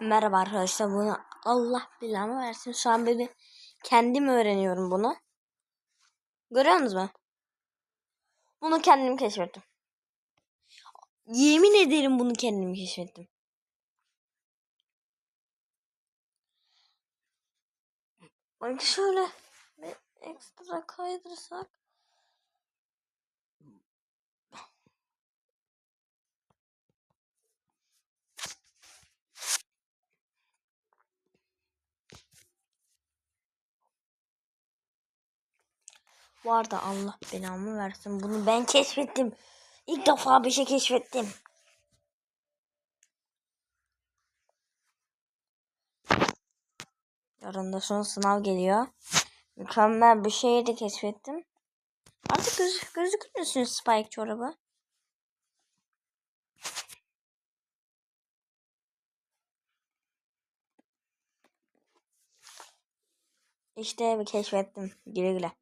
Merhaba arkadaşlar bunu Allah bilamı versin. Şu an böyle kendim öğreniyorum bunu. Görüyorsunuz mu? Bunu kendim keşfettim. Yemin ederim bunu kendim keşfettim. Bak şöyle bir ekstra kaydırsak. Var da Allah belamı versin. Bunu ben keşfettim. İlk defa bir şey keşfettim. Yarın da son sınav geliyor. Mükemmel bir şeyi de keşfettim. Artık göz, gözükmüyorsunuz Spike çorabı. İşte keşfettim. Güle güle.